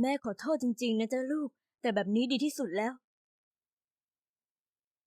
แม่ขอโทษจริง ๆ นะจ๊ะลูก แต่แบบนี้ดีที่สุดแล้ว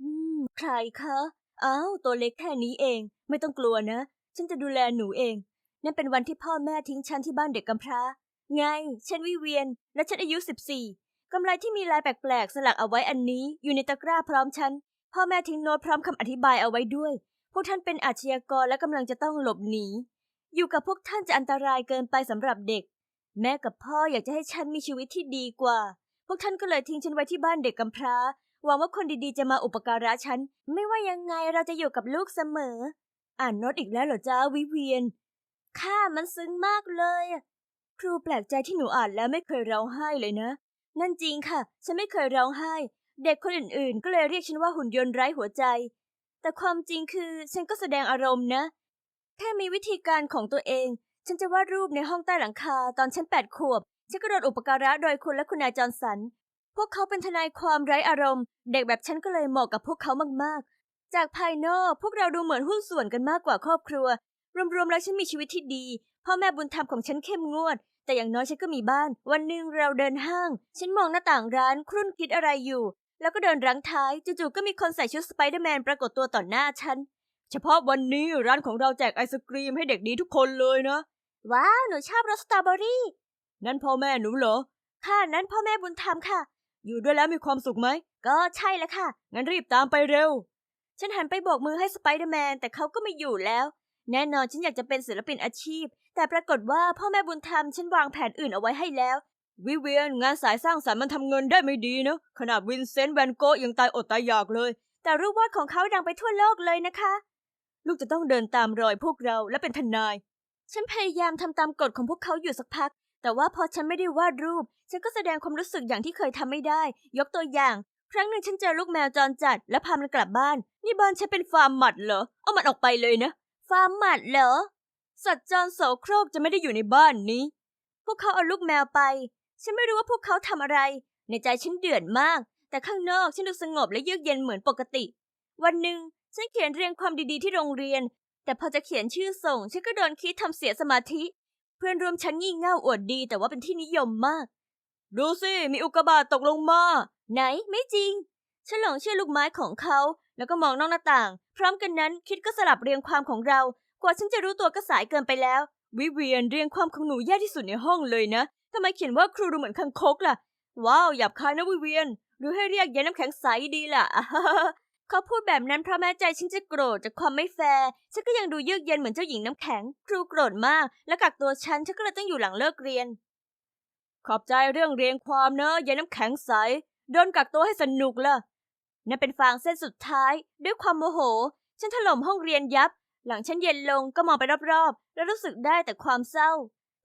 อืม ใครคะอ้าวตัวเล็กแค่นี้เอง ไม่ต้องกลัวนะ ฉันจะดูแลหนูเอง นั่นเป็นวันที่พ่อแม่ทิ้งฉันที่บ้านเด็กกำพร้า ไง ฉันวิเวียน และฉันอายุ14กำไรที่มีลายแปลกๆ สลักเอาไว้อันนี้ อยู่ในตะกร้าพร้อมฉัน พ่อแม่ทิ้งโน้ตพร้อมคำอธิบายเอาไว้ด้วย พวกท่านเป็นอาชญากรและกำลังจะต้องหลบหนี อยู่กับพวกท่านจะอันตรายเกินไปสำหรับเด็ก แม่กับพ่ออยากจะให้ฉันมีชีวิตที่ดีกว่า พวกท่านก็เลยทิ้งฉันไว้ที่บ้านเด็กกำพร้า หวังว่าคนดีๆจะมาอุปการะฉัน ไม่ว่ายังไงเราจะอยู่กับลูกเสมอ อ่านโน้ตอีกแล้วเหรอจ้าวิเวียนค่ะมันซึ้งมากเลย ครูแปลกใจที่หนูอ่านแล้วไม่เคยร้องไห้เลยนะ นั่นจริงค่ะ ฉันไม่เคยร้องไห้ เด็กคนอื่นๆ ก็เลยเรียกฉันว่าหุ่นยนต์ไร้หัวใจ แต่ความจริงคือฉันก็แสดงอารมณ์นะ แค่มีวิธีการของตัวเอง ฉันจะวาดรูปในห้องใต้หลังคาตอนฉันแปดขวบ ฉันก็โดนอุปการะโดยคุณและคุณนายจอร์นสัน พวกเขาเป็นทนายความไร้อารมณ์ เด็กแบบฉันก็เลยเหมาะกับพวกเขามากๆ จากภายนอกพวกเราดูเหมือนหุ้นส่วนกันมากกว่าครอบครัว รวมๆแล้วฉันมีชีวิตที่ดี พ่อแม่บุญธรรมของฉันเข้มงวด แต่อย่างน้อยฉันก็มีบ้าน วันหนึ่งเราเดินห้าง ฉันมองหน้าต่างร้านครุ่นคิดอะไรอยู่ แล้วก็เดินรั้งท้ายจู่ๆก็มีคนใส่ชุดสไปเดอร์แมนปรากฏตัวต่อหน้าฉันเฉพาะวันนี้ร้านของเราแจกไอศกรีมให้เด็กดีทุกคนเลยนะ ว้าว หนูชอบรสสตรอเบอรี่ นั่นพ่อแม่หนูเหรอ ค่ะ นั่นพ่อแม่บุญธรรมค่ะ อยู่ด้วยแล้วมีความสุขไหม ก็ใช่แล้วค่ะ งั้นรีบตามไปเร็ว ฉันหันไปโบกมือให้สไปเดอร์แมน แต่เขาก็ไม่อยู่แล้ว แน่นอนฉันอยากจะเป็นศิลปินอาชีพ แต่ปรากฏว่าพ่อแม่บุญธรรมฉันวางแผนอื่นเอาไว้ให้แล้ว วิเวียนงานสายสร้างสรรค์มันทำเงินได้ไม่ดีเนอะขนาดวินเซนต์แวนโกะยังตายอดตายอยากเลย แต่รูปวาดของเขาดังไปทั่วโลกเลยนะคะ ลูกจะต้องเดินตามรอยพวกเราและเป็นทนาย ฉันพยายามทำตามกฎของพวกเขาอยู่สักพัก แต่ว่าพอฉันไม่ได้วาดรูป ฉันก็แสดงความรู้สึกอย่างที่เคยทำไม่ได้ ยกตัวอย่าง ครั้งหนึ่งฉันเจอลูกแมวจรจัด และพามันกลับบ้าน นี่บ้านฉันเป็นฟาร์มหมัดเหรอ เอามันออกไปเลยนะ ฟาร์มหมัดเหรอ สัตว์จรโสโครกจะไม่ได้อยู่ในบ้านนี้ พวกเขาเอาลูกแมวไป ฉันไม่รู้ว่าพวกเขาทำอะไร ในใจฉันเดือดมาก แต่ข้างนอกฉันดูสงบและเยือกเย็นเหมือนปกติ วันหนึ่งฉันเขียนเรียงความดีๆที่โรงเรียน แต่พอจะเขียนชื่อส่งฉันก็โดนคิดทำเสียสมาธิ เพื่อนร่วมชั้นงี่เง่าอวดดี แต่ว่าเป็นที่นิยมมาก ดูสิมีอุกกาบาตตกลงมา ไหนไม่จริง ฉันหลงเชื่อลูกไม้ของเขา แล้วก็มองนอกหน้าต่าง พร้อมกันนั้นคิดก็สลับเรียงความของเรา กว่าฉันจะรู้ตัวก็สายเกินไปแล้ว วิเวียนเรียงความของหนูแย่ที่สุดในห้องเลยนะทำไมเขียนว่าครูดูเหมือนคังคกล่ะ ว้าวหยาบคายนะวิเวียนหรือให้เรียกยายน้ำแข็งใสดีล่ะ เขาพูดแบบนั้นเพราะแม้ใจฉันจะโกรธจากความไม่แฟร์ฉันก็ยังดูเยือกเย็นเหมือนเจ้าหญิงน้ำแข็ง ครูโกรธมาก และกักตัวฉันฉันก็เลยต้องอยู่หลังเลิกเรียน ขอบใจเรื่องเรียงความเนอะยายน้ำแข็งใสโดนกักตัวให้สนุกละนั่นเป็นฟางเส้นสุดท้าย ด้วยความโมโห ฉันถล่มห้องเรียนยับ หลังฉันเย็นลงก็มองไปรอบๆ แล้วรู้สึกได้แต่ความเศร้า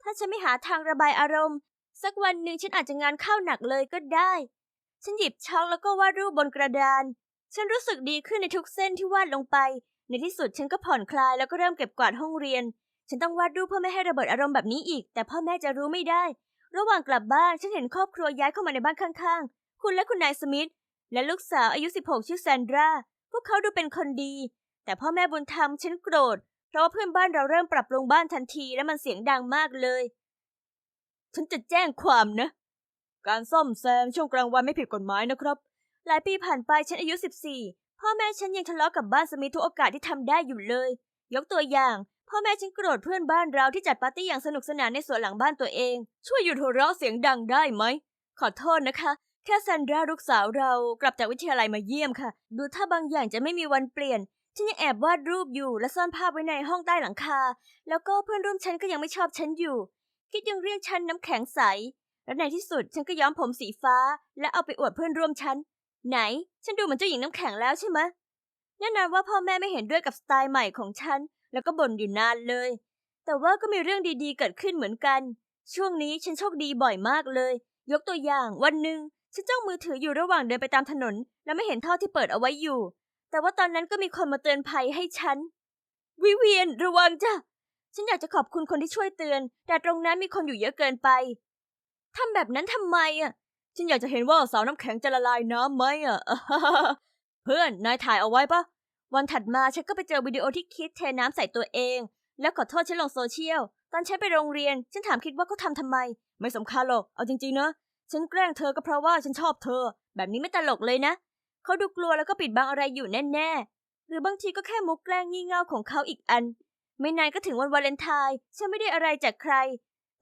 ถ้าฉันไม่หาทางระบายอารมณ์ สักวันหนึ่งฉันอาจจะงานเข้าหนักเลยก็ได้ ฉันหยิบช็อกแล้วก็วาดรูปบนกระดาน ฉันรู้สึกดีขึ้นในทุกเส้นที่วาดลงไป ในที่สุดฉันก็ผ่อนคลายแล้วก็เริ่มเก็บกวาดห้องเรียน ฉันต้องวาดรูปเพื่อไม่ให้ระเบิดอารมณ์แบบนี้อีก แต่พ่อแม่จะรู้ไม่ได้ ระหว่างกลับบ้านฉันเห็นครอบครัวย้ายเข้ามาในบ้านข้างๆ คุณและคุณนายสมิธและลูกสาวอายุ 16 ชื่อแซนดรา พวกเขาดูเป็นคนดี แต่พ่อแม่บุญธรรมฉันโกรธ เพราะว่าเพื่อนบ้านเราเริ่มปรับปรุงบ้านทันทีและมันเสียงดังมากเลย ฉันจะแจ้งความนะ การซ่อมแซมช่วงกลางวันไม่ผิดกฎหมายนะครับ หลายปีผ่านไปฉันอายุ 14 พ่อแม่ฉันยังทะเลาะกับบ้านสมิธทุกโอกาสที่ทำได้อยู่เลย ยกตัวอย่าง พ่อแม่ฉันโกรธเพื่อนบ้านเราที่จัดปาร์ตี้อย่างสนุกสนานในสวนหลังบ้านตัวเอง ช่วยหยุดหัวเราะเสียงดังได้ไหม ขอโทษนะคะ แค่แซนดราลูกสาวเรากลับจากวิทยาลัยมาเยี่ยมค่ะ ดูถ้าบางอย่างจะไม่มีวันเปลี่ยนฉันยังแอบวาดรูปอยู่และซ่อนภาพไว้ในห้องใต้หลังคา แล้วก็เพื่อนร่วมชั้นก็ยังไม่ชอบฉันอยู่ คิดยังเรียกฉันน้ำแข็งใส และในที่สุดฉันก็ย้อมผมสีฟ้า และเอาไปอวดเพื่อนร่วมชั้น ไหน ฉันดูเหมือนเจ้าหญิงน้ำแข็งแล้วใช่ไหมแน่นอนว่าพ่อแม่ไม่เห็นด้วยกับสไตล์ใหม่ของฉัน แล้วก็บ่นอยู่นานเลย แต่ว่าก็มีเรื่องดีๆเกิดขึ้นเหมือนกัน ช่วงนี้ฉันโชคดีบ่อยมากเลย ยกตัวอย่างวันหนึ่งฉันจ้องมือถืออยู่ระหว่างเดินไปตามถนน และไม่เห็นท่อที่เปิดเอาไว้อยู่ แต่ว่าตอนนั้นก็มีคนมาเตือนภัยให้ฉัน วิเวียนระวังจ้ะ ฉันอยากจะขอบคุณคนที่ช่วยเตือน แต่ตรงนั้นมีคนอยู่เยอะเกินไปทำแบบนั้นทำไมอะ ฉันอยากจะเห็นว่าสาวน้ำแข็งจะละลายน้ำไหมอะ เพื่อน นายถ่ายเอาไว้ปะ วันถัดมาฉันก็ไปเจอวิดีโอที่คิดเทน้ำใส่ตัวเอง แล้วขอโทษฉันลงโซเชียล ตอนฉันไปโรงเรียน ฉันถามคิดว่าเขาทำทำไม ไม่สำคัญหรอก เอาจริงๆนะ ฉันแกล้งเธอก็เพราะว่าฉันชอบเธอ แบบนี้ไม่ตลกเลยนะ เขาดูกลัวแล้วก็ปิดบังอะไรอยู่แน่ๆ หรือบางทีก็แค่มุกแกล้งงี่เง่าของเขาอีกอัน ไม่นานก็ถึงวันวาเลนไทน์ ฉันไม่ได้อะไรจากใคร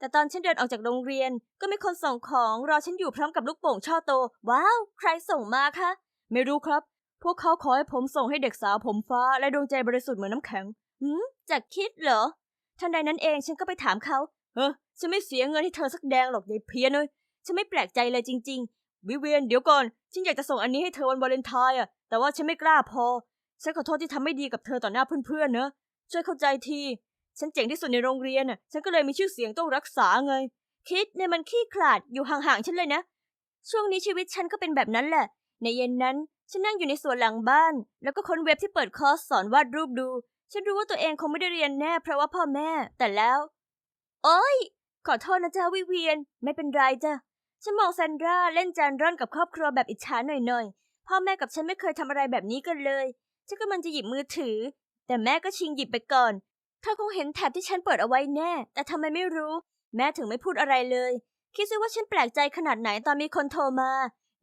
แต่ตอนฉันเดินออกจากโรงเรียน ก็มีคนส่งของรอฉันอยู่พร้อมกับลูกโป่งช่อโต ว้าว ใครส่งมาคะ ไม่รู้ครับ พวกเขาขอให้ผมส่งให้เด็กสาวผมฟ้าและดวงใจบริสุทธิ์เหมือนน้ำแข็งหืมจากคิดเหรอทันใดนั้นเองฉันก็ไปถามเขาเฮ้อฉันไม่เสียเงินให้เธอสักแดงหรอกยายเพี้ยนเลยฉันไม่แปลกใจเลยจริง ๆ วิเวียนเดี๋ยวก่อน ฉันอยากจะส่งอันนี้ให้เธอวันวาเลนไทน์อะ แต่ว่าฉันไม่กล้าพอ ฉันขอโทษที่ทำไม่ดีกับเธอต่อหน้าเพื่อนๆเนอะช่วยเข้าใจที ฉันเจ๋งที่สุดในโรงเรียนน่ะ ฉันก็เลยมีชื่อเสียงต้องรักษาไง คิดเนี่ยมันขี้ขลาดอยู่ห่างๆฉันเลยนะ ช่วงนี้ชีวิตฉันก็เป็นแบบนั้นแหละ ในเย็นนั้น ฉันนั่งอยู่ในสวนหลังบ้าน แล้วก็ค้นเว็บที่เปิดคอร์สสอนวาดรูปดู ฉันรู้ว่าตัวเองคงไม่ได้เรียนแน่เพราะว่าพ่อแม่ แต่แล้ว โอ๊ยขอโทษนะจ๊ะวิเวียน ไม่เป็นไรจ้ะ ฉันมองแซนดราเล่นจานร่อนกับครอบครัวแบบอิจฉาหน่อยๆ พ่อแม่กับฉันไม่เคยทำอะไรแบบนี้กันเลย ฉันกำลังจะหยิบมือถือ แต่แม่ก็ชิงหยิบไปก่อน เธอคงเห็นแท็บที่ฉันเปิดเอาไว้แน่ แต่ทำไมไม่รู้ แม่ถึงไม่พูดอะไรเลย คิดซิว่าฉันแปลกใจขนาดไหนตอนมีคนโทรมา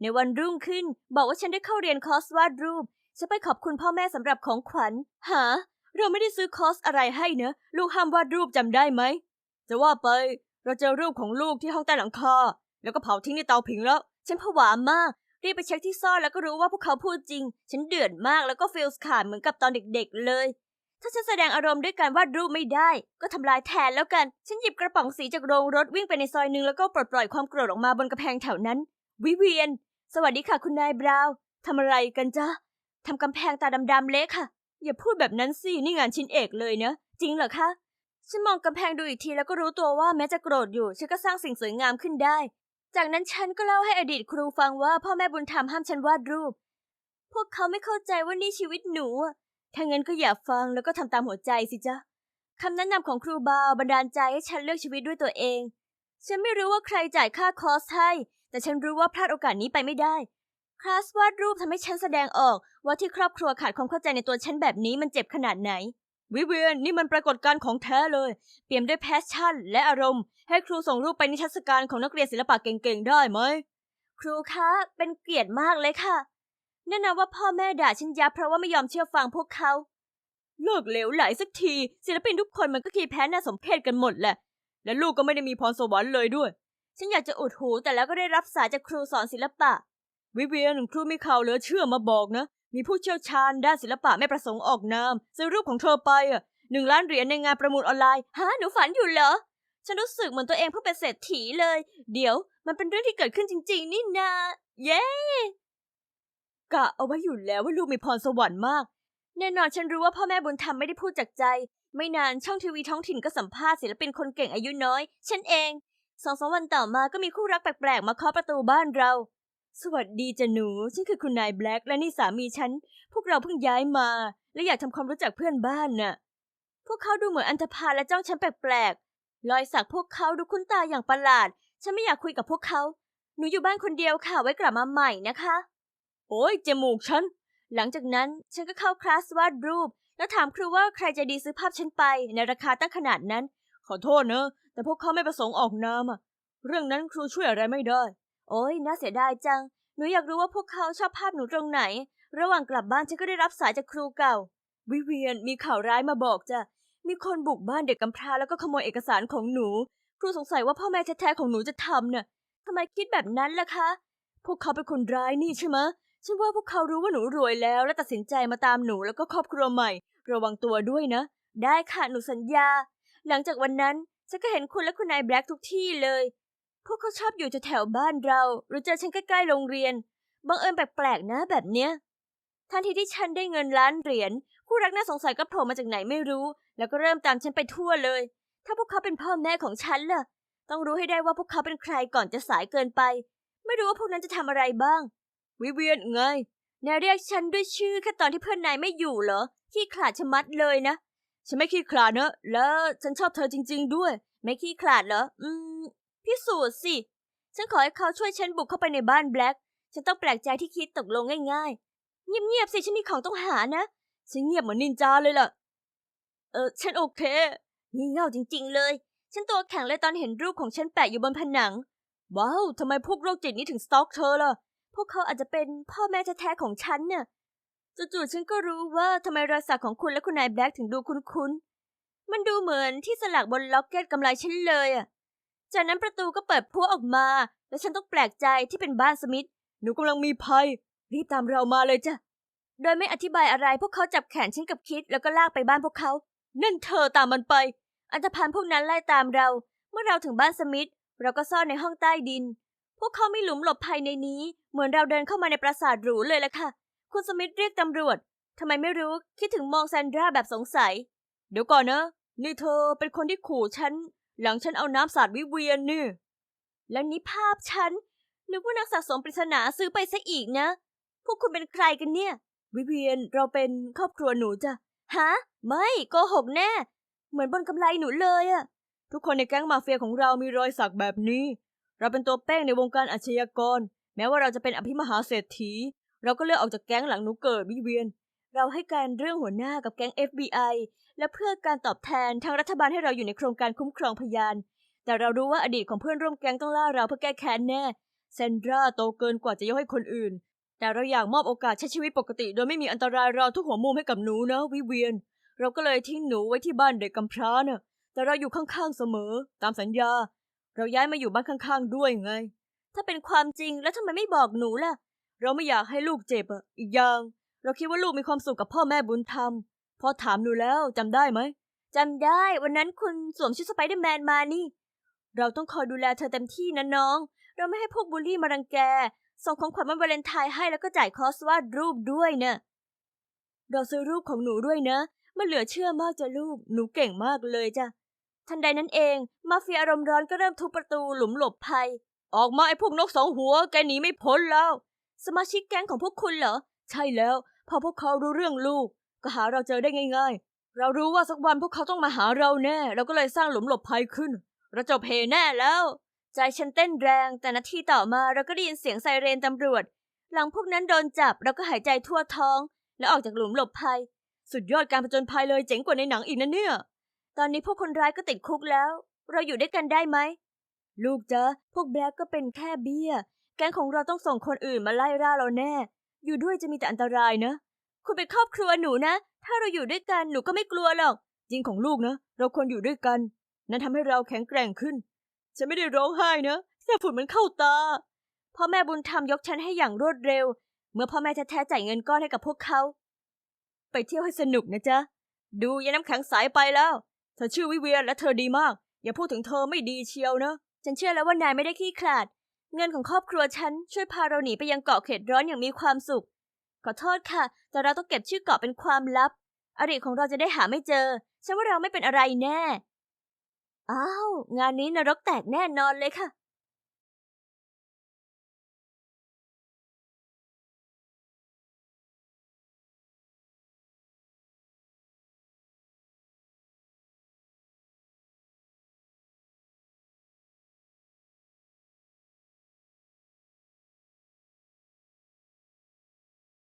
ในวันรุ่งขึ้น บอกว่าฉันได้เข้าเรียนคอร์สวาดรูปฉันไปขอบคุณพ่อแม่สำหรับของขวัญ หา เราไม่ได้ซื้อคอร์สอะไรให้เนอะ ลูกห้ามวาดรูปจำได้ไหม จะว่าไป เราเจอรูปของลูกที่ห้องใต้หลังคา แล้วก็เผาทิ้งในเตาผิงแล้ว ฉันผวามาก รีบไปเช็คที่ซ่อนแล้วก็รู้ว่าพวกเขาพูดจริง ฉันเดือดมากแล้วก็ฟีลส์ขาดเหมือนกับตอนเด็ก ๆ เลย ถ้าฉันแสดงอารมณ์ด้วยการวาดรูปไม่ได้ ก็ทำลายแทนแล้วกัน ฉันหยิบกระป๋องสีจากโรงรถวิ่งไปในซอยหนึ่งแล้วก็ปลดปล่อยความโกรธออกมาบนกระแพงแถวนั้น วิเวียน สวัสดีค่ะคุณนายบราว์ทำอะไรกันจ๊ะทำกำแพงตาดำๆเละค่ะ อย่าพูดแบบนั้นสิ นี่งานชิ้นเอกเลยเนะ จริงเหรอคะ ฉันมองกำแพงดูอีกทีแล้วก็รู้ตัวว่าแม้จะโกรธอยู่ ฉันก็สร้างสิ่งสวยงามขึ้นได้ จากนั้นฉันก็เล่าให้อดีตครูฟังว่าพ่อแม่บุญธรรมห้ามฉันวาดรูป พวกเขาไม่เข้าใจว่านี่ชีวิตหนู ถ้างั้นก็อย่าฟังแล้วก็ทำตามหัวใจสิจ๊ะคำแนะนำของครูบาวบันดาลใจให้ฉันเลือกชีวิตด้วยตัวเอง ฉันไม่รู้ว่าใครจ่ายค่าคอร์สให้ แต่ฉันรู้ว่าพลาดโอกาสนี้ไปไม่ได้ คลาสวาดรูปทำให้ฉันแสดงออก ว่าที่ครอบครัวขาดความเข้าใจในตัวฉันแบบนี้มันเจ็บขนาดไหน วิเวียนนี่มันปรากฏการณ์ของแท้เลย เปี่ยมด้วยแพชชั่น และอารมณ์ ให้ครูส่งรูปไปนิทรรศการของนักเรียนศิลปะเก่งๆ ได้ไหม ครูคะ เป็นเกียรติมากเลยค่ะ แน่นอนว่าพ่อแม่ด่าฉันยับเพราะว่าไม่ยอมเชื่อฟังพวกเขา เลิกเหลวไหลสักที ศิลปินทุกคนมันก็ขี้แพ้น่าสมเพชกันหมดแหละ และลูกก็ไม่ได้มีพรสวรรค์เลยด้วย ฉันอยากจะอุดหูแต่แล้วก็ได้รับสายจากครูสอนศิลปะ วิเวียนครูมีข่าวเหลือเชื่อมาบอกนะ มีผู้เชี่ยวชาญด้านศิลปะไม่ประสงค์ออกนามซื้อรูปของเธอไปอะหนึ่งล้านเหรียญในงานประมูลออนไลน์ฮะหนูฝันอยู่เหรอฉันรู้สึกเหมือนตัวเองเพิ่งเป็นเศรษฐีเลย เดี๋ยวมันเป็นเรื่องที่เกิดขึ้นจริง ๆ นี่นา เย้ กะเอาไว้อยู่แล้วว่าลูกมีพรสวรรค์มาก แน่นอนฉันรู้ว่าพ่อแม่บุญธรรมไม่ได้พูดจากใจ ไม่นานช่องทีวีท้องถิ่นก็สัมภาษณ์ศิลปินคนเก่งอายุน้อย ฉันเองสองสามวันต่อมาก็มีคู่รักแปลกๆ มาเคาะประตูบ้านเรา สวัสดีจ้ะหนู ฉันคือคุณนายแบล็กและนี่สามีฉัน พวกเราเพิ่งย้ายมา และอยากทำความรู้จักเพื่อนบ้านน่ะ พวกเขาดูเหมือนอันธพาลและจ้องฉันแปลกๆ รอยสักพวกเขาดูคุ้นตาอย่างประหลาด ฉันไม่อยากคุยกับพวกเขา หนูอยู่บ้านคนเดียวค่ะ ไว้กลับมาใหม่นะคะ โอ้ยจมูกฉัน หลังจากนั้นฉันก็เข้าคลาสวาดรูป แล้วถามครูว่าใครจะดีซื้อภาพฉันไป ในราคาตั้งขนาดนั้น ขอโทษเนอะ แต่พวกเขาไม่ประสงค์ออกนามอะเรื่องนั้นครูช่วยอะไรไม่ได้ โอ้ยน่าเสียดายจัง หนูอยากรู้ว่าพวกเขาชอบภาพหนูตรงไหน ระหว่างกลับบ้านฉันก็ได้รับสายจากครูเก่า วิเวียนมีข่าวร้ายมาบอกจ้ะ มีคนบุกบ้านเด็กกำพร้าแล้วก็ขโมยเอกสารของหนู ครูสงสัยว่าพ่อแม่แท้ๆของหนูจะทำเน่ะทำไมคิดแบบนั้นล่ะคะ พวกเขาเป็นคนร้ายนี่ใช่ไหม ฉันว่าพวกเขารู้ว่าหนูรวยแล้ว และตัดสินใจมาตามหนูแล้วก็ครอบครัวใหม่ ระวังตัวด้วยนะ ได้ค่ะหนูสัญญา หลังจากวันนั้นฉันก็เห็นคุณและคุณนายแบล็กทุกที่เลย พวกเขาชอบอยู่แถวบ้านเรา หรือเจอฉันใกล้ๆโรงเรียน บังเอิญแปลกๆนะแบบเนี้ย ทันทีที่ฉันได้เงินล้านเหรียญคู่รักน่าสงสัยก็โผล่มาจากไหนไม่รู้ แล้วก็เริ่มตามฉันไปทั่วเลย ถ้าพวกเขาเป็นพ่อแม่ของฉันล่ะ ต้องรู้ให้ได้ว่าพวกเขาเป็นใครก่อนจะสายเกินไป ไม่รู้ว่าพวกนั้นจะทำอะไรบ้าง วิเวียนไง นายเรียกฉันด้วยชื่อแค่ตอนที่เพื่อนนายไม่อยู่เหรอ ขี้ขลาดชะมัดเลยนะ ฉันไม่ขี้ขลาดนะแล้วฉันชอบเธอจริง ๆ ด้วย ไม่ขี้ขลาดเหรอ อืม พิสูจน์สิ ฉันขอให้เขาช่วยฉันบุกเข้าไปในบ้านแบล็กฉันต้องแปลกใจที่คิดตกลงง่ายๆ เงียบๆสิ ฉันมีของต้องหานะ ฉันเงียบเหมือนนินจาเลยล่ะ เออ ฉันโอเคงี่เง่าจริง ๆ เลย ฉันตัวแข็งเลยตอนเห็นรูปของฉันแปะอยู่บนผนัง ว้าว ทำไมพวกโรคจิตนี้ถึงสต็อกเธอล่ะ วกเขาอาจจะเป็นพ่อแม่แท้ๆของฉันเนี่ยจู่ๆฉันก็รู้ว่าทำไมรอยสักของคุณและคุณนายแบล็กถึงดูคุ้นๆ มันดูเหมือนที่สลักบนล็อกเก็ตกำไรฉันเลยอะ จากนั้นประตูก็เปิดพัวออกมา แล้วฉันต้องแปลกใจที่เป็นบ้านสมิธ หนูกำลังมีภัย รีบตามเรามาเลยจ้ะ โดยไม่อธิบายอะไรพวกเขาจับแขนฉันกับคิดแล้วก็ลากไปบ้านพวกเขา นั่นเธอตามมันไป อันธพาลพวกนั้นไล่ตามเรา เมื่อเราถึงบ้านสมิธเราก็ซ่อนในห้องใต้ดิน พวกเขาไม่หลุมหลบภัยในนี้ เหมือนเราเดินเข้ามาในปราสาทหรูเลยละค่ะ คุณสมิธเรียกตำรวจทำไมไม่รู้คิดถึงมองแซนดราแบบสงสัย เดี๋ยวก่อนนะนี่เธอเป็นคนที่ขู่ฉัน หลังฉันเอาน้ำสาดวิเวียนนี่ แล้วนี่ภาพฉันนึกว่านักสะสมปริศนาซื้อไปซะอีกนะ พวกคุณเป็นใครกันเนี่ย วิเวียนเราเป็นครอบครัวหนูจ้ะฮะ ไม่โกหกแน่ เหมือนบนกำไลหนูเลยอะทุกคนในแก๊งมาเฟียของเรามีรอยสักแบบนี้ เราเป็นตัวแป้งในวงการอาชญากร แม้ว่าเราจะเป็นอภิมหาเศรษฐี เราก็เลือกออกจากแก๊งหลังหนูเกิดวิเวียน เราให้การเรื่องหัวหน้ากับแก๊ง FBI และเพื่อการตอบแทนทางรัฐบาลให้เราอยู่ในโครงการคุ้มครองพยาน แต่เรารู้ว่าอดีตของเพื่อนร่วมแก๊งต้องล่าเราเพื่อแก้แค้นแน่เซนดราโตเกินกว่าจะยกให้คนอื่น แต่เราอยากมอบโอกาสใช้ชีวิตปกติ โดยไม่มีอันตรายราทุกหัวมุมให้กับหนูนะวิเวียน เราก็เลยทิ้งหนูไว้ที่บ้านเด็กกำพร้าน่ะแต่เราอยู่ข้างๆเสมอ ตามสัญญา เราย้ายมาอยู่บ้านข้างๆด้วยไง ถ้าเป็นความจริงแล้วทำไมไม่บอกหนูล่ะ เราไม่อยากให้ลูกเจ็บอะอีกอย่าง เราคิดว่าลูกมีความสุขกับพ่อแม่บุญธรรม พอถามหนูแล้วจำได้ไหมจำได้ วันนั้นคุณสวมชุดสไปเดอร์แมนมานี่ เราต้องคอยดูแลเธอเต็มที่นะน้อง เราไม่ให้พวกบูลลี่มารังแก ส่งของขวัญวันวาเลนไทน์ให้แล้วก็จ่ายคอสวาดรูปด้วยเนะ่ะเราซื้อรูปของหนูด้วยนะ มันเหลือเชื่อมากจ้ะลูก หนูเก่งมากเลยจ้ะ ทันใดนั้นเอง มาเฟียอารมณ์ร้อนก็เริ่มทุบประตูหลุมหลบภัย ออกมาไอ้พวกนกสองหัว แกหนีไม่พ้นแล้ว สมาชิกแก๊งของพวกคุณเหรอ ใช่แล้ว พอพวกเขารู้เรื่องลูก ก็หาเราเจอได้ง่าย ๆ เรารู้ว่าสักวันพวกเขาต้องมาหาเราแน่ เราก็เลยสร้างหลุมหลบภัยขึ้น เราจบเพแน่แล้ว ใจฉันเต้นแรง แต่นาทีต่อมาเราก็ได้ยินเสียงไซเรนตำรวจ หลังพวกนั้นโดนจับเราก็หายใจทั่วท้อง แล้วออกจากหลุมหลบภัย สุดยอดการผจญภัยเลยเจ๋งกว่าในหนังอีกนะเนี่ย ตอนนี้พวกคนร้ายก็ติดคุกแล้ว เราอยู่ด้วยกันได้ไหม ลูกจ๊ะพวกแบล็กก็เป็นแค่เบี้ย แก๊งของเราต้องส่งคนอื่นมาไล่ล่าเราแน่ อยู่ด้วยจะมีแต่อันตรายนะ คุณเป็นครอบครัวหนูนะ ถ้าเราอยู่ด้วยกันหนูก็ไม่กลัวหรอก จริงของลูกนะ เราควรอยู่ด้วยกัน นั่นทำให้เราแข็งแกร่งขึ้น ฉันไม่ได้ร้องไห้นะแค่ฝุ่นมันเข้าตา พ่อแม่บุญธรรมยกฉันให้อย่างรวดเร็ว เมื่อพ่อแม่แท้ๆจ่ายเงินก้อนให้กับพวกเขา ไปเที่ยวให้สนุกนะจ๊ะ ดูยาน้ำแข็งใสไปแล้ว เธอชื่อวิเวียนและเธอดีมาก อย่าพูดถึงเธอไม่ดีเชียวนะ ฉันเชื่อแล้วว่านายไม่ได้ขี้ขลาด เงินของครอบครัวฉันช่วยพาเราหนีไปยังเกาะเขตร้อนอย่างมีความสุข ขอโทษค่ะ แต่เราต้องเก็บชื่อเกาะเป็นความลับอริของเราจะได้หาไม่เจอ ฉันว่าเราไม่เป็นอะไรแน่ อ้าว งานนี้นรกแตกแน่นอนเลยค่ะ